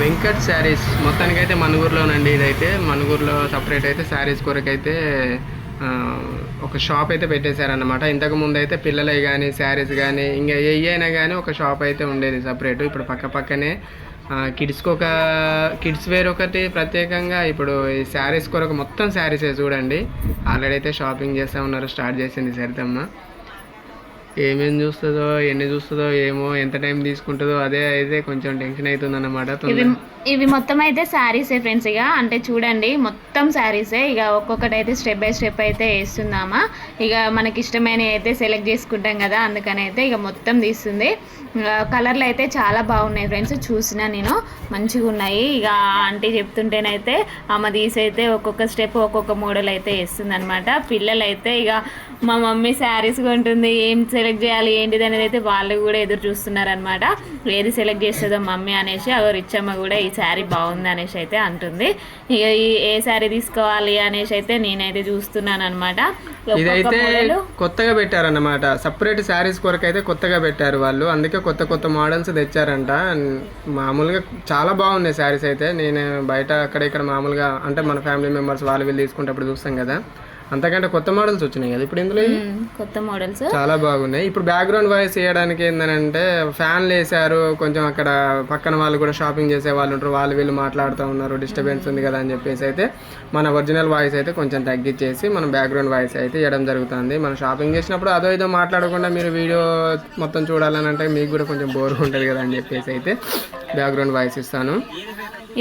వెంకట్ శారీస్. మొత్తానికైతే మనుగూరులోనండి ఇదైతే. మనుగూరులో సపరేట్ అయితే శారీస్ కొరకైతే ఒక షాప్ అయితే పెట్టేశారన్నమాట. ఇంతకు ముందు అయితే పిల్లలవి కానీ శారీస్ కానీ ఇంకా ఏ అయినా కానీ ఒక షాప్ అయితే ఉండేది సపరేట్ ఇప్పుడు పక్క పక్కనే కిడ్స్కి ఒక కిడ్స్ వేర్ ఒకటి ప్రత్యేకంగా. ఇప్పుడు ఈ శారీస్ కొరకు మొత్తం శారీసే చూడండి. ఆల్రెడీ అయితే షాపింగ్ చేస్తూ ఉన్నారు స్టార్ట్ చేసింది సరితమ్మ. ఏమేమి చూస్తుందో ఎన్ని చూస్తుందో ఏమో ఎంత టైం తీసుకుంటుందో అదే అయితే కొంచెం టెన్షన్ అవుతుంది అన్నమాట ఇవి ఇవి మొత్తం అయితే శారీసే ఫ్రెండ్స్ ఇక. అంటే చూడండి మొత్తం శారీసే ఇక ఒక్కొక్కటి అయితే స్టెప్ బై స్టెప్ అయితే వేస్తుందామా ఇక మనకి ఇష్టమైన అయితే సెలెక్ట్ చేసుకుంటాం కదా అందుకని అయితే ఇక మొత్తం తీస్తుంది. కలర్లు అయితే చాలా బాగున్నాయి ఫ్రెండ్స్ చూసిన నేను మంచిగా ఉన్నాయి. ఇక ఆంటీ చెప్తుంటేనైతే ఆమె తీసి అయితే ఒక్కొక్క స్టెప్ ఒక్కొక్క మోడల్ అయితే వేస్తుంది అనమాట పిల్లలైతే ఇక మా మమ్మీ శారీస్ కొంటుంది ఏం సెలెక్ట్ చేయాలి ఏంటిది అనేది అయితే వాళ్ళు కూడా ఎదురు చూస్తున్నారు అనమాట ఏది సెలెక్ట్ చేస్తుందో మమ్మీ అనేసి అగో రిచ్చమ్మ కూడా ఈ శారీ బాగుంది అనేసి అయితే అంటుంది. ఇక ఈ ఏ శారీ తీసుకోవాలి అనేసి అయితే నేనైతే చూస్తున్నాను అనమాట ఇదైతే కొత్తగా పెట్టారన్నమాట. సపరేట్ శారీస్ కొరకు అయితే కొత్తగా పెట్టారు వాళ్ళు. అందుకే కొత్త కొత్త మోడల్స్ తెచ్చారంట. మామూలుగా చాలా బాగున్నాయి శారీస్ అయితే. నేను బయట అక్కడ ఇక్కడ మామూలుగా అంటే మన ఫ్యామిలీ మెంబర్స్ వాళ్ళు వీళ్ళు తీసుకుంటప్పుడు చూస్తాం కదా. అంతకంటే కొత్త మోడల్స్ వచ్చినాయి కదా ఇప్పుడు ఇందులో? కొత్త మోడల్స్. చాలా బాగున్నాయి. ఇప్పుడు బ్యాక్గ్రౌండ్ వాయిస్ వేయడానికి ఏంటంటే ఫ్యాన్లు వేసారు కొంచెం అక్కడ పక్కన వాళ్ళు కూడా షాపింగ్ చేసే వాళ్ళు ఉంటారు వాళ్ళు వీళ్ళు మాట్లాడుతూ ఉన్నారు డిస్టర్బెన్స్ ఉంది కదా అని చెప్పేసి అయితే మన ఒరిజినల్ వాయిస్ అయితే కొంచెం తగ్గించేసి మనం బ్యాక్గ్రౌండ్ వాయిస్ అయితే ఇవ్వడం జరుగుతుంది. మనం షాపింగ్ చేసినప్పుడు అదో ఇదో మాట్లాడకుండా మీరు వీడియో మొత్తం చూడాలని అంటే మీకు కూడా కొంచెం బోర్ ఉంటుంది కదా అని చెప్పేసి అయితే బ్యాక్గ్రౌండ్ వాయిస్ ఇస్తాను.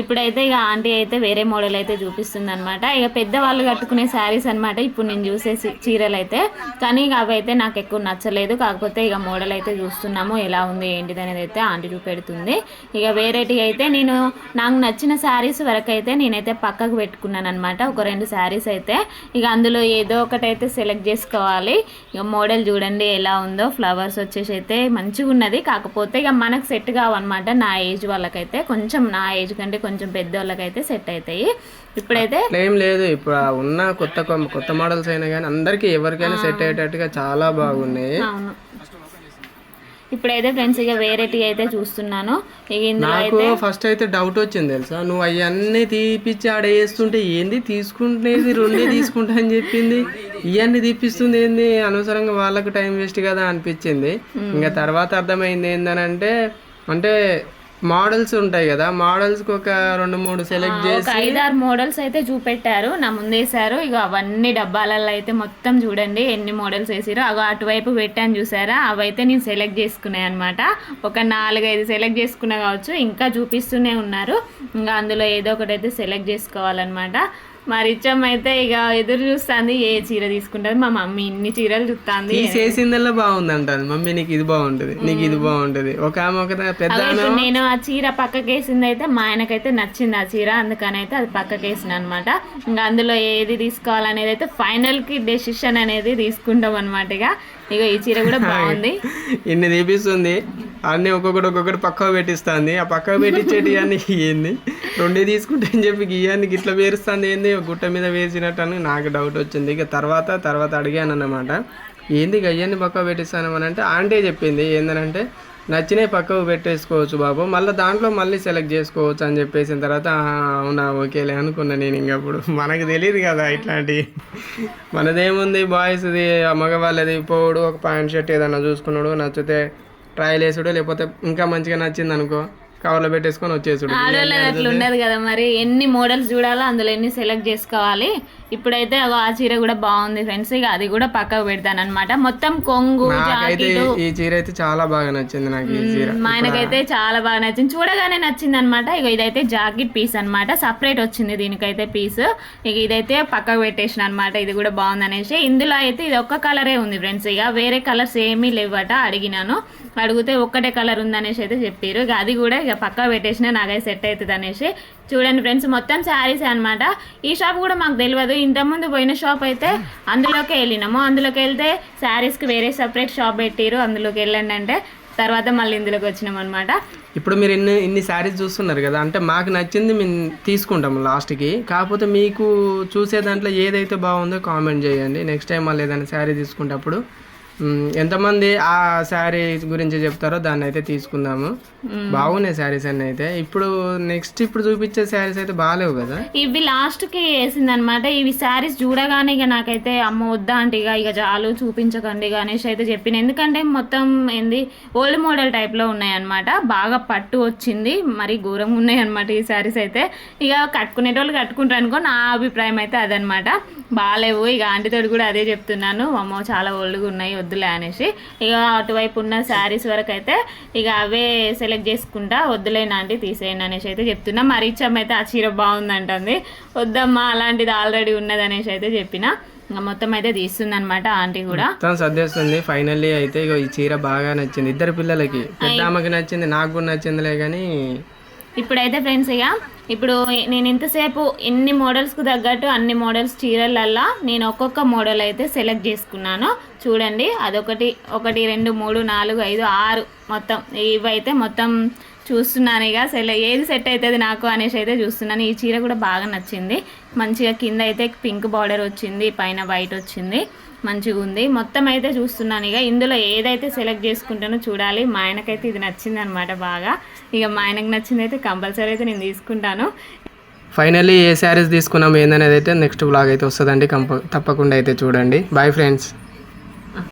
ఇప్పుడైతే ఇక ఆంటీ అయితే వేరే మోడల్ అయితే చూపిస్తుంది అనమాట ఇక పెద్దవాళ్ళు కట్టుకునే శారీస్ అన్నమాట ఇప్పుడు నేను చూసే చీరలు అయితే కానీ ఇక అవి అయితే నాకు ఎక్కువ నచ్చలేదు. కాకపోతే ఇక మోడల్ అయితే చూస్తున్నాము ఎలా ఉంది ఏంటిది అనేది అయితే ఆంటీ చూపెడుతుంది. ఇక వేరేటి అయితే నేను నాకు నచ్చిన శారీస్ వరకు అయితే నేనైతే పక్కకు పెట్టుకున్నాను అనమాట ఒక రెండు శారీస్ అయితే. ఇక అందులో ఏదో ఒకటి అయితే సెలెక్ట్ చేసుకోవాలి. ఇక మోడల్ చూడండి ఎలా ఉందో. ఫ్లవర్స్ వచ్చేసి అయితే మంచిగా ఉన్నది కాకపోతే ఇక మనకు సెట్ కావన్నమాట నా ఏజ్ వాళ్ళకైతే. కొంచెం నా ఏజ్ కంటే కొంచెం పెద్ద వాళ్ళకైతే సెట్ అవుతాయి. ఇప్పుడైతే ఏం లేదు. ఇప్పుడు ఉన్న కొత్త కొత్త మోడల్స్ అయినా కానీ అందరికీ ఎవరికైనా సెట్ అయ్యేటట్టుగా చాలా బాగున్నాయి. అవును. ఇప్పుడైతే ఫ్రెండ్స్ ఇక వేరేటి అయితే చూస్తున్నాను. నాకు ఫస్ట్ అయితే డౌట్ వచ్చింది తెలుసా? నువ్వు అవన్నీ తీపిచ్చి ఆడ వేస్తుంటే ఏంది తీసుకుంటునేది రెండే తీసుకుంటా అని చెప్పింది. ఇవన్నీ తీపిస్తుంది ఏంది? అనవసరంగా వాళ్ళకు టైం వేస్ట్ కదా అనిపించింది. ఇంకా తర్వాత అర్థమైంది ఏందనంటే అంటే మోడల్స్ ఉంటాయి కదా మోడల్స్ ఒక రెండు మూడు సెలెక్ట్ చేసి ఐదారు మోడల్స్ అయితే చూపెట్టారు. నా ముందేశారు. ఇక అవన్నీ డబ్బాలలో అయితే మొత్తం చూడండి ఎన్ని మోడల్స్ వేసారో అగో అటువైపు పెట్టాను చూసారా? అవైతే నేను సెలెక్ట్ చేసుకున్నాయి అనమాట ఒక నాలుగైదు సెలెక్ట్ చేసుకున్నా కావచ్చు. ఇంకా చూపిస్తూనే ఉన్నారు. ఇంకా అందులో ఏదో ఒకటి అయితే సెలెక్ట్ చేసుకోవాలన్నమాట. మా రిచ్చమ్మ అయితే ఇక ఎదురు చూస్తుంది ఏ చీర తీసుకుంటుంది. మా మమ్మీ ఇన్ని చీరలు చూస్తుంది తీసేసిందల్లా బాగుంది అంటాను మమ్మీ నీకు ఇది బాగుంటది. నీకు ఇది బాగుంటది. ఒక ఆమె ఒక పెద్ద నేను ఆ చీర పక్కకేసింది అయితే మా ఆయనకైతే నచ్చింది ఆ చీర. అందుకని అయితే అది పక్కకేసిన అనమాట ఇంకా అందులో ఏది తీసుకోవాలనేది అయితే ఫైనల్కి డెసిషన్ అనేది తీసుకుంటాం అనమాట ఇక ఇక ఈ చీర కూడా బాగుంది. ఇన్ని తీపిస్తుంది. అన్ని ఒక్కొక్కటి ఒక్కొక్కటి పక్కకు పెట్టిస్తుంది. ఆ పక్కకు పెట్టించేటి అన్ని ఏంది రెండే తీసుకుంటా అని చెప్పి ఇవన్నీ ఇట్లా వేరుస్తుంది ఏంది? గుట్ట మీద వేసినట్టు అని నాకు డౌట్ వచ్చింది. ఇక తర్వాత తర్వాత అడిగాను అన్నమాట ఏంది ఇక అవన్నీ పక్కకు పెట్టిస్తాను అని అంటే ఆంటీ చెప్పింది. ఏందనంటే నచ్చినవి పక్కకు పెట్టేసుకోవచ్చు బాబు. మళ్ళీ దాంట్లో మళ్ళీ సెలెక్ట్ చేసుకోవచ్చు అని చెప్పేసిన తర్వాత అవునా ఓకేలే అనుకున్నా నేను ఇంకప్పుడు మనకు తెలియదు కదా ఇట్లాంటి. మనదేముంది బాయ్స్ది మగవాళ్ళది పోవుడు ఒక ప్యాంట్ షర్ట్ ఏదైనా చూసుకున్నాడు నచ్చితే ట్రయల్ వేసుడు లేకపోతే ఇంకా మంచిగా నచ్చింది అనుకో కవర్లో పెట్టేసుకొని వచ్చేసాడు. ఆడవాళ్ళది అట్లా ఉండదు కదా మరి. ఎన్ని మోడల్స్ చూడాలో అందులో ఎన్ని సెలెక్ట్ చేసుకోవాలి? ఇప్పుడైతే ఆ చీర కూడా బాగుంది ఫ్రెండ్స్. ఇక అది కూడా పక్కకు పెడతాను అనమాట మొత్తం కొంగు ఈ చీర అయితే చాలా బాగా నచ్చింది నాకు మా ఆయనకైతే చాలా బాగా నచ్చింది. చూడగానే నచ్చింది అనమాట ఇక ఇదైతే జాకెట్ పీస్ అన్నమాట. సపరేట్ వచ్చింది దీనికైతే పీస్. ఇక ఇదైతే పక్కకు పెట్టేసిన అనమాట ఇది కూడా బాగుంది అనేసి ఇందులో అయితే ఇది ఒక్క కలరే ఉంది ఫ్రెండ్స్. ఇక వేరే కలర్స్ ఏమీ లేవట అడిగినాను. అడిగితే ఒక్కటే కలర్ ఉందనేసి అయితే చెప్పారు ఇక అది కూడా ఇక పక్కకు పెట్టేసిన నాకైతే సెట్ అవుతుంది అనేసి చూడండి ఫ్రెండ్స్ మొత్తం శారీస్ అనమాట ఈ షాప్ కూడా మాకు తెలియదు ఇంతకుముందు పోయిన షాప్ అయితే అందులోకి వెళ్ళినాము. అందులోకి వెళ్తే శారీస్కి వేరే సపరేట్ షాప్ పెట్టారు. అందులోకి వెళ్ళండి అంటే తర్వాత మళ్ళీ ఇందులోకి వచ్చినాం అనమాట ఇప్పుడు మీరు ఇన్ని ఇన్ని శారీస్ చూస్తున్నారు కదా అంటే మాకు నచ్చింది మేము తీసుకుంటాము లాస్ట్కి. కాకపోతే మీకు చూసే దాంట్లో ఏదైతే బాగుందో కామెంట్ చేయండి. నెక్స్ట్ టైం మళ్ళీ ఏదైనా శారీ తీసుకునేటప్పుడు ఎంతమంది ఆ శారీ గురించి చెప్తారో దాన్ని అయితే తీసుకుందాము బాగున్నాయి శారీస్ అన్ని అయితే. ఇప్పుడు నెక్స్ట్ ఇప్పుడు చూపించే శారీస్ అయితే బాగాలేవు కదా? ఇవి లాస్ట్కి వేసింది అనమాట ఇవి శారీస్ చూడగానే ఇక నాకైతే అమ్మ వద్దా అంటే ఇక ఇక చాలు చూపించకండి అనేసి అయితే చెప్పిన. ఎందుకంటే మొత్తం ఏంది ఓల్డ్ మోడల్ టైప్లో ఉన్నాయి అనమాట బాగా పట్టు వచ్చింది మరి ఘోరంగా ఉన్నాయి అనమాట ఈ శారీస్ అయితే. ఇక కట్టుకునేటోళ్ళు కట్టుకుంటారు అనుకో నా అభిప్రాయం అయితే అదనమాట బాగాలేవు. ఇక ఆంటీతో కూడా అదే చెప్తున్నాను. అమ్మో చాలా ఓల్డ్గా ఉన్నాయి వద్దులే అనేసి. ఇక అటువైపు ఉన్న శారీస్ వరకు అయితే ఇక అవే సెలెక్ట్ చేసుకుంటా వద్దులే ఆంటీ తీసేయండి అనేసి అయితే చెప్తున్నా. మరి ఇచ్చమ్మ అయితే ఆ చీర బాగుందంటుంది. వద్దమ్మా అలాంటిది ఆల్రెడీ ఉన్నది అనేసి అయితే చెప్పిన. ఇంకా మొత్తం అయితే తీస్తుంది అనమాట ఆంటీ కూడా. మొత్తం సర్దేస్తుంది. ఫైనల్లీ అయితే ఇగో ఈ చీర బాగా నచ్చింది. ఇద్దరు పిల్లలకి పెద్ద ఆమెకి నచ్చింది నాకు కూడా నచ్చిందిలే కానీ ఇప్పుడైతే ఫ్రెండ్స్ ఇక ఇప్పుడు నేను ఇంతసేపు ఎన్ని మోడల్స్కు తగ్గట్టు అన్ని మోడల్స్ చీరలల్లా నేను ఒక్కొక్క మోడల్ అయితే సెలెక్ట్ చేసుకున్నాను. చూడండి అదొకటి ఒకటి రెండు మూడు నాలుగు ఐదు ఆరు మొత్తం ఇవైతే మొత్తం చూస్తున్నాను ఇక. సెల ఏది సెట్ అవుతుంది నాకు అనేసి అయితే చూస్తున్నాను. ఈ చీర కూడా బాగా నచ్చింది. మంచిగా కింద అయితే పింక్ బార్డర్ వచ్చింది పైన వైట్ వచ్చింది మంచిగా ఉంది. మొత్తం అయితే చూస్తున్నాను ఇక. ఇందులో ఏదైతే సెలెక్ట్ చేసుకుంటానో చూడాలి. మా ఆయనకైతే ఇది నచ్చింది అనమాట బాగా. ఇక మా ఆయనకు నచ్చింది అయితే కంపల్సరీ అయితే నేను తీసుకుంటాను. ఫైనల్లీ ఏ శారీస్ తీసుకున్నాం ఏందనేది అయితే నెక్స్ట్ బ్లాగ్ అయితే వస్తుందండి. కంప తప్పకుండా అయితే చూడండి. Bye friends